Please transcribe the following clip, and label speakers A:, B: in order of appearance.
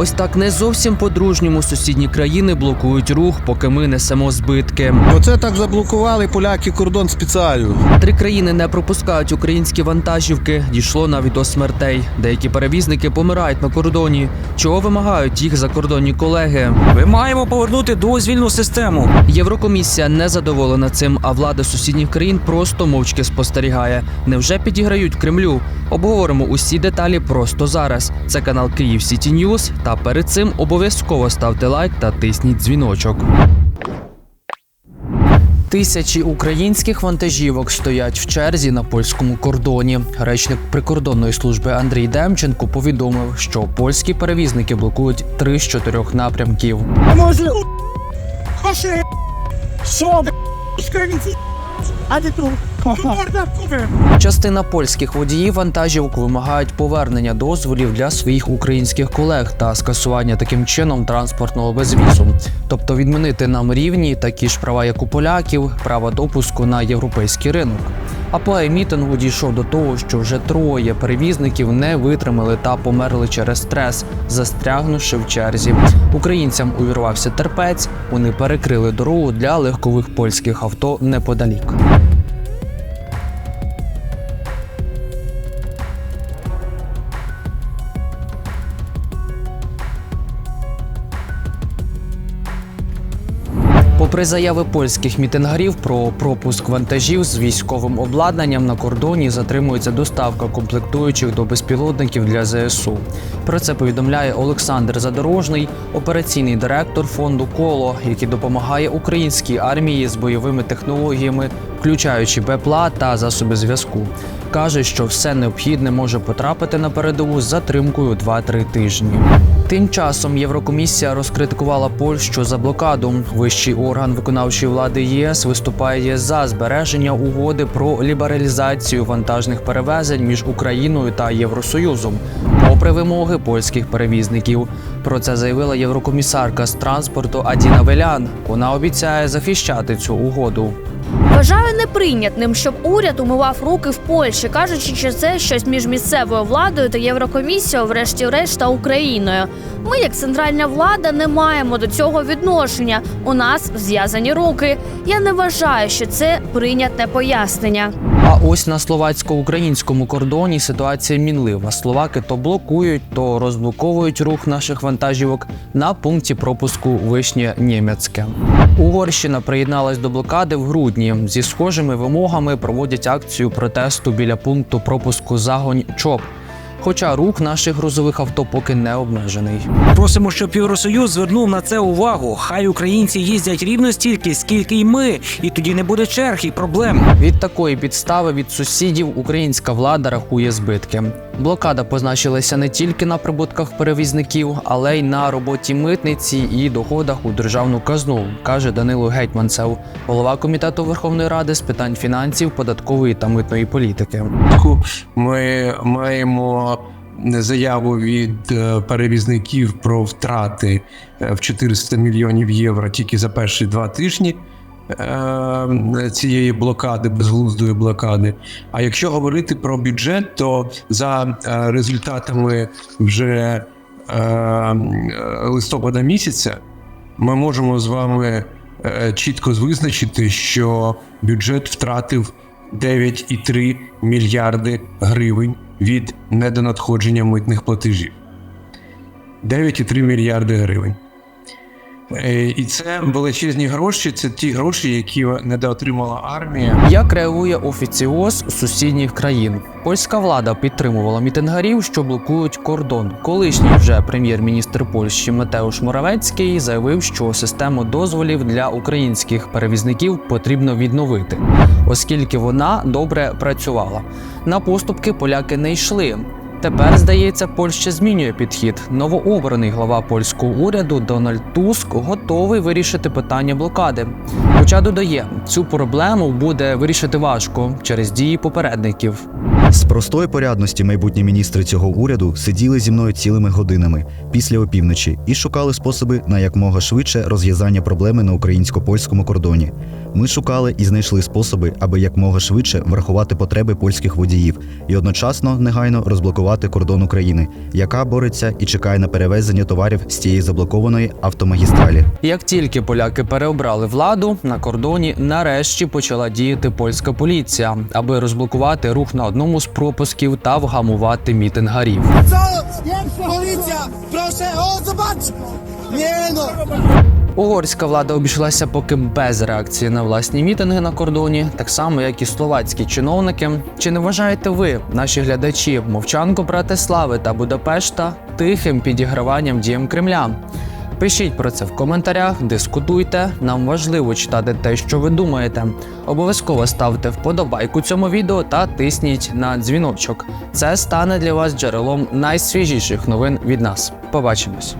A: Ось так не зовсім по-дружньому сусідні країни блокують рух, поки ми несемо збитки.
B: Оце так заблокували поляки кордон спеціально.
A: Три країни не пропускають українські вантажівки. Дійшло навіть до смертей. Деякі перевізники помирають на кордоні. Чого вимагають їх закордонні колеги?
C: Ми маємо повернути дозвільну систему.
A: Єврокомісія не задоволена цим, а влада сусідніх країн просто мовчки спостерігає. Невже підіграють Кремлю? Обговоримо усі деталі просто зараз. Це канал Київ Сіті Ньюс. Та перед цим обов'язково ставте лайк та тисніть дзвіночок. Тисячі українських вантажівок стоять в черзі на польському кордоні. Речник прикордонної служби Андрій Демченко повідомив, що польські перевізники блокують три з чотирьох напрямків.
D: А не тут.
A: Частина польських водіїв вантажівок вимагають повернення дозволів для своїх українських колег та скасування таким чином транспортного безвізу, тобто відмінити нам рівні такі ж права, як у поляків, права допуску на європейський ринок. А по мітингу дійшов до того, що вже троє перевізників не витримали та померли через стрес, застрягнувши в черзі. Українцям увірвався терпець. Вони перекрили дорогу для легкових польських авто неподалік. Попри заяви польських мітингарів про пропуск вантажів з військовим обладнанням на кордоні затримується доставка комплектуючих до безпілотників для ЗСУ. Про це повідомляє Олександр Задорожний, операційний директор фонду Коло, який допомагає українській армії з бойовими технологіями, включаючи БПЛА та засоби зв'язку. Каже, що все необхідне може потрапити на передову з затримкою 2-3 тижні. Тим часом Єврокомісія розкритикувала Польщу за блокаду. Вищий орган виконавчої влади ЄС виступає за збереження угоди про лібералізацію вантажних перевезень між Україною та Євросоюзом, попри вимоги польських перевізників. Про це заявила єврокомісарка з транспорту Адіна Велян. Вона обіцяє захищати цю угоду.
E: Вважаю неприйнятним, щоб уряд умивав руки в Польщі, кажучи, що це щось між місцевою владою та Єврокомісією, врешті-решт, та Україною. Ми, як центральна влада, не маємо до цього відношення. У нас зв'язані руки. Я не вважаю, що це прийнятне пояснення.
A: А ось на словацько-українському кордоні ситуація мінлива. Словаки то блокують, то розблоковують рух наших вантажівок на пункті пропуску Вишнє Німецьке. Угорщина приєдналась до блокади в грудні. Зі схожими вимогами проводять акцію протесту біля пункту пропуску Загонь ЧОП. Хоча рук наших грузових авто поки не обмежений.
C: Просимо, щоб Євросоюз звернув на це увагу. Хай українці їздять рівно стільки, скільки й ми, і тоді не буде черг і проблем.
A: Від такої підстави від сусідів українська влада рахує збитки. Блокада позначилася не тільки на прибутках перевізників, але й на роботі митниці і доходах у державну казну, каже Данило Гетьманцев, голова комітету Верховної Ради з питань фінансів, податкової та митної політики.
F: ми маємо заяву від е, перевізників про втрати е, в 400 мільйонів євро тільки за перші два тижні цієї блокади, безглуздої блокади. А якщо говорити про бюджет, то за е, результатами вже е, е, листопада місяця ми можемо з вами е, чітко визначити, що бюджет втратив 9,3 мільярди гривень від недонадходження митних платежів. 9,3 мільярди гривень. Е, І це величезні гроші, це ті гроші, які недоотримала армія.
A: Як реагує офіціоз сусідніх країн? Польська влада підтримувала мітингарів, що блокують кордон. Колишній вже прем'єр-міністр Польщі Матеуш Моравецький заявив, що систему дозволів для українських перевізників потрібно відновити, оскільки вона добре працювала. На поступки поляки не йшли. Тепер, здається, Польща змінює підхід. Новообраний глава польського уряду Дональд Туск готовий вирішити питання блокади. Хоча додає, цю проблему буде вирішити важко через дії попередників.
G: З простої порядності майбутні міністри цього уряду сиділи зі мною цілими годинами після опівночі і шукали способи на якмога швидше розв'язання проблеми на українсько-польському кордоні. Ми шукали і знайшли способи, аби якмога швидше врахувати потреби польських водіїв і одночасно негайно розблокувати кордон України, яка бореться і чекає на перевезення товарів з цієї заблокованої автомагістралі.
A: Як тільки поляки переобрали владу, на кордоні нарешті почала діяти польська поліція, аби розблокувати рух на одному з пропусків та вгамувати мітингарів.
D: Co? Nie, policja! Proszę, o, zobacz!
A: Угорська влада обійшлася поки без реакції на власні мітинги на кордоні, так само як і словацькі чиновники. Чи не вважаєте ви, наші глядачі, мовчанку Братислави та Будапешта тихим підіграванням діям Кремля? Пишіть про це в коментарях, дискутуйте. Нам важливо читати те, що ви думаєте. Обов'язково ставте вподобайку цьому відео та тисніть на дзвіночок. Це стане для вас джерелом найсвіжіших новин від нас. Побачимось.